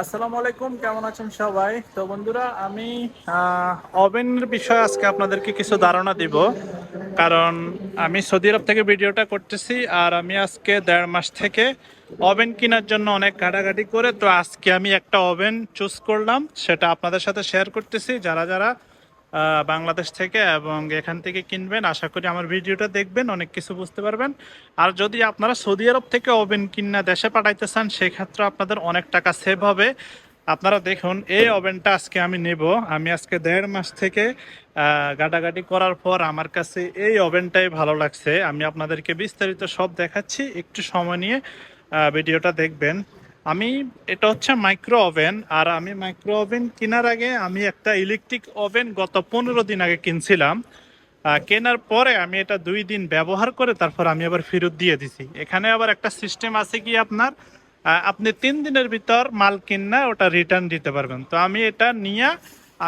আসসালামু আলাইকুম, কেমন আছেন সবাই? তো বন্ধুরা, আমি ওভেনের বিষয়ে আজকে আপনাদেরকে কিছু ধারণা দিব। কারণ আমি সৌদি আরব থেকে ভিডিওটা করতেছি, আর আমি আজকে দেড় মাস থেকে ওভেন কেনার জন্য অনেক ঘাটাঘাটি করে, তো আজকে আমি একটা ওভেন চুজ করলাম। সেটা আপনাদের সাথে শেয়ার করতেছি। যারা যারা বাংলাদেশ থেকে এবং এখান থেকে কিনবেন। আশা করি আমার ভিডিওটা দেখবেন, অনেক কিছু বুঝতে পারবেন। আর যদি আপনারা সৌদি আরব থেকে ওভেন কিনা দেশে পাঠাইতে চান সেক্ষেত্রে আপনাদের অনেক টাকা সেভ হবে। আপনারা দেখুন, এই ওভেনটা আজকে আমি নেব। আমি আজকে দেড় মাস থেকে গাটাগাটি করার পর আমার কাছে এই ওভেনটাই ভালো লাগছে। আমি আপনাদেরকে বিস্তারিত সব দেখাচ্ছি। একটু সময় নিয়ে ভিডিওটা দেখবেন। আমি, এটা হচ্ছে মাইক্রো ওভেন আর আমি মাইক্রো ওভেন কেনার আগে আমি একটা ইলেকট্রিক ওভেন গত পনেরো দিন আগে কিনছিলাম। কেনার পরে আমি এটা দুই দিন ব্যবহার করে তারপর আমি আবার ফেরত দিয়ে দিছি। এখানে আবার একটা সিস্টেম আছে কি আপনার? আপনি তিন দিনের ভিতর মাল কিনা ওটা রিটার্ন দিতে পারবেন। তো আমি এটা নিয়ে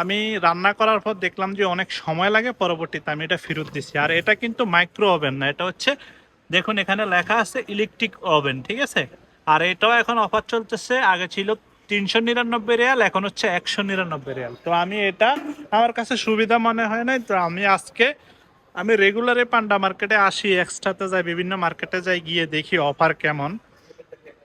আমি রান্না করার পর দেখলাম যে অনেক সময় লাগে, পরবর্তীতে আমি এটা ফেরত দিছি। আর এটা কিন্তু মাইক্রো ওভেন না, এটা হচ্ছে, দেখুন এখানে লেখা আছে ইলেকট্রিক ওভেন ঠিক আছে? আর এটাও এখন অফার চলতেছে। আগে ছিল তিনশো নিরানব্বই রিয়াল, এখন হচ্ছে একশো নিরানব্বই রিয়াল। তো আমি এটা আমার কাছে সুবিধা মনে হয় নাই। তো আমি আজকে আমি রেগুলারে পান্ডা মার্কেটে আসি এক্সট্রাতে যাই, বিভিন্ন মার্কেটে যাই, গিয়ে দেখি অফার কেমন।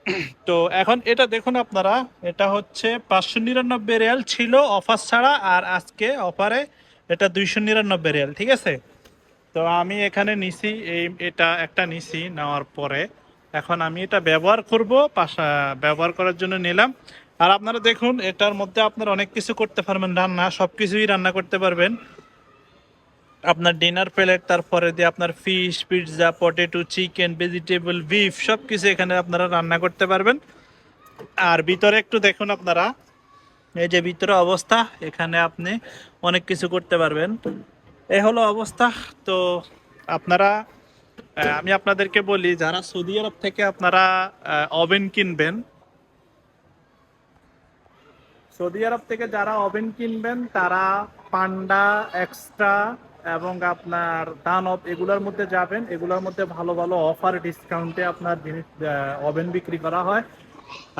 তো এখন এটা দেখুন আপনারা, এটা হচ্ছে পাঁচশো নিরানব্বই রিয়াল ছিল অফার ছাড়া, আর আজকে অফারে এটা দুইশো নিরানব্বই রিয়াল, ঠিক আছে? তো আমি এখানে নিছি, এই, এটা একটা নিছি নেওয়ার পরে। এখন আমি এটা ব্যবহার করব, পাশা ব্যবহার করার জন্য নিলাম। আর আপনারা দেখুন, এটার মধ্যে আপনারা অনেক কিছু করতে পারবেন, রান্না সব কিছুই রান্না করতে পারবেন। আপনার ডিনার প্লেট তারপরে দিয়ে আপনার fish pizza potato chicken vegetable beef সব কিছু এখানে আপনারা রান্না করতে পারবেন। আর ভিতরে একটু দেখুন আপনারা, এই যে ভিতরে অবস্থা, এখানে আপনি অনেক কিছু করতে পারবেন। এ হলো অবস্থা। তো আপনারা আমি আপনাদেরকে বলি, যারা সৌদি আরব থেকে আপনারা ওভেন কিনবেন, সৌদি আরব থেকে যারা ওভেন কিনবেন, তারা পান্ডা, এক্সট্রা এবং আপনার দানব, এগুলোর মধ্যে যাবেন। এগুলোর মধ্যে ভালো ভালো অফার, ডিসকাউন্টে আপনার জিনিস ওভেন বিক্রি করা হয়।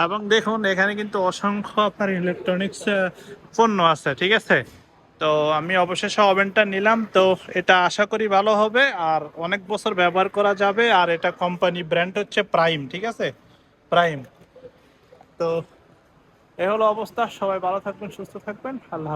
এবং দেখুন, এখানে কিন্তু অসংখ্য আপনার ইলেকট্রনিক্স পণ্য আছে, ঠিক আছে? তো আমি অবশেষে ওভেনটা নিলাম। তো এটা আশা করি ভালো হবে। আর অনেক বছর ব্যবহার করা যাবে। আর এটা কোম্পানি ব্র্যান্ড হচ্ছে প্রাইম ঠিক আছে? প্রাইম তো এ হলো অবস্থা। সবাই ভালো থাকবেন, সুস্থ থাকবেন। আল্লাহ